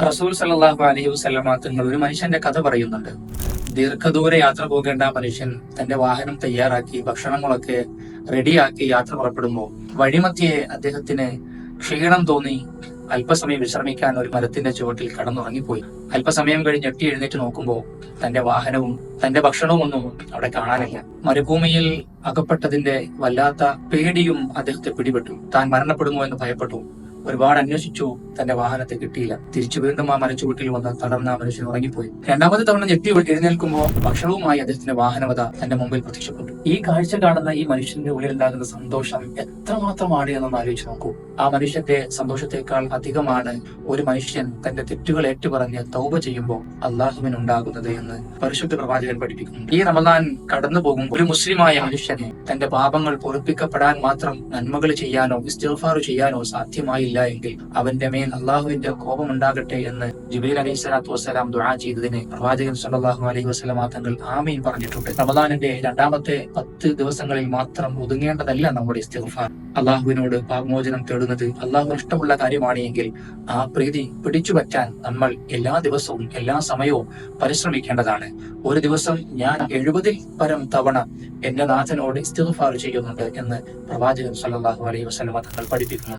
റസൂൽ സല്ലല്ലാഹു അലൈഹി തങ്ങൾ ഒരു മനുഷ്യന്റെ കഥ പറയുന്നുണ്ട്. ദീർഘദൂര യാത്ര പോകേണ്ട മനുഷ്യൻ തന്റെ വാഹനം തയ്യാറാക്കി ഭക്ഷണങ്ങളൊക്കെ റെഡിയാക്കി യാത്ര പുറപ്പെടുമ്പോൾ വഴിമധ്യേ അദ്ദേഹത്തിന് ക്ഷീണം തോന്നി. അല്പസമയം വിശ്രമിക്കാൻ ഒരു മരത്തിന്റെ ചുവട്ടിൽ കടന്നുറങ്ങിപ്പോയി. അല്പസമയം കഴിഞ്ഞ് എട്ടി എഴുന്നേറ്റ് നോക്കുമ്പോൾ തന്റെ വാഹനവും തന്റെ ഭക്ഷണവും ഒന്നും അവിടെ കാണാനില്ല. മരുഭൂമിയിൽ അകപ്പെട്ടതിന്റെ വല്ലാത്ത പേടിയും അദ്ദേഹത്തെ പിടിപെട്ടു. താൻ മരണപ്പെടുമോ എന്ന് ഭയപ്പെട്ടു. ഒരുപാട് അന്വേഷിച്ചു. തന്റെ വാഹനത്തെ കിട്ടിയില്ല. തിരിച്ചു വീണ്ടും ആ മരച്ചുവട്ടിൽ വന്ന് തളർന്ന ആ മനുഷ്യൻ ഉറങ്ങിപ്പോയി. രണ്ടാമത്തെ തവണ ഞെട്ടി എഴുന്നേൽക്കുമ്പോൾ ഭക്ഷണവുമായി അദ്ദേഹത്തിന്റെ വാഹനവത തന്റെ മുമ്പിൽ പ്രത്യക്ഷപ്പെട്ടു. ഈ കാഴ്ച കാണുന്ന ഈ മനുഷ്യന്റെ ഉള്ളിൽ ഉണ്ടാകുന്ന സന്തോഷം എത്രമാത്രമാണ് എന്നൊന്ന് ആലോചിച്ച് നോക്കൂ. ആ മനുഷ്യന്റെ സന്തോഷത്തെക്കാൾ അധികമാണ് ഒരു മനുഷ്യൻ തന്റെ തെറ്റുകൾ ഏറ്റുപറഞ്ഞ് തൗബ ചെയ്യുമ്പോൾ അള്ളാഹുവിന് ഉണ്ടാകുന്നത് എന്ന് പരിശുദ്ധ പ്രവാചകൻ പഠിപ്പിക്കുന്നു ഈ റമദാൻ കടന്നു പോകും ഒരു മുസ്ലിമായ മനുഷ്യന് തന്റെ പാപങ്ങൾ പൊറുപ്പിക്കപ്പെടാൻ മാത്രം നന്മകൾ ചെയ്യാനോ ഇസ്തിഗ്ഫാർ ചെയ്യാനോ സാധ്യമായില്ല എങ്കിൽ അവന്റെ മേൽ അള്ളാഹുവിന്റെ കോപം ഉണ്ടാകട്ടെ എന്ന് ജിബീൽ അലൈഹി സ്വലാത്തു വസ്സലാം ദുആ ചെയ്തതിന് പ്രവാചകൻ സല്ലല്ലാഹു അലൈഹി വസല്ലമ തങ്ങൾ ആമീൻ പറഞ്ഞിട്ടുണ്ട്. റമദാനിന്റെ രണ്ടാമത്തെ പത്ത് ദിവസങ്ങളിൽ മാത്രം ഒതുങ്ങേണ്ടതല്ല നമ്മുടെ ഇസ്തിഫാർ അള്ളാഹുവിനോട് പാപമോചനം തേടുന്നത് അള്ളാഹു ഇഷ്ടമുള്ള കാര്യമാണെങ്കിൽ ആ പ്രീതി പിടിച്ചു പറ്റാൻ നമ്മൾ എല്ലാ ദിവസവും എല്ലാ സമയവും പരിശ്രമിക്കേണ്ടതാണ്. ഒരു ദിവസം ഞാൻ എഴുപതിൽ പരം തവണ എന്റെ നാഥനോട് ഇസ്തിഫാർ ചെയ്യുന്നുണ്ട് എന്ന് പ്രവാചകൻ സല്ലാഹു അലൈഹി വസ്ലമ തങ്ങൾ പഠിപ്പിക്കുന്നു.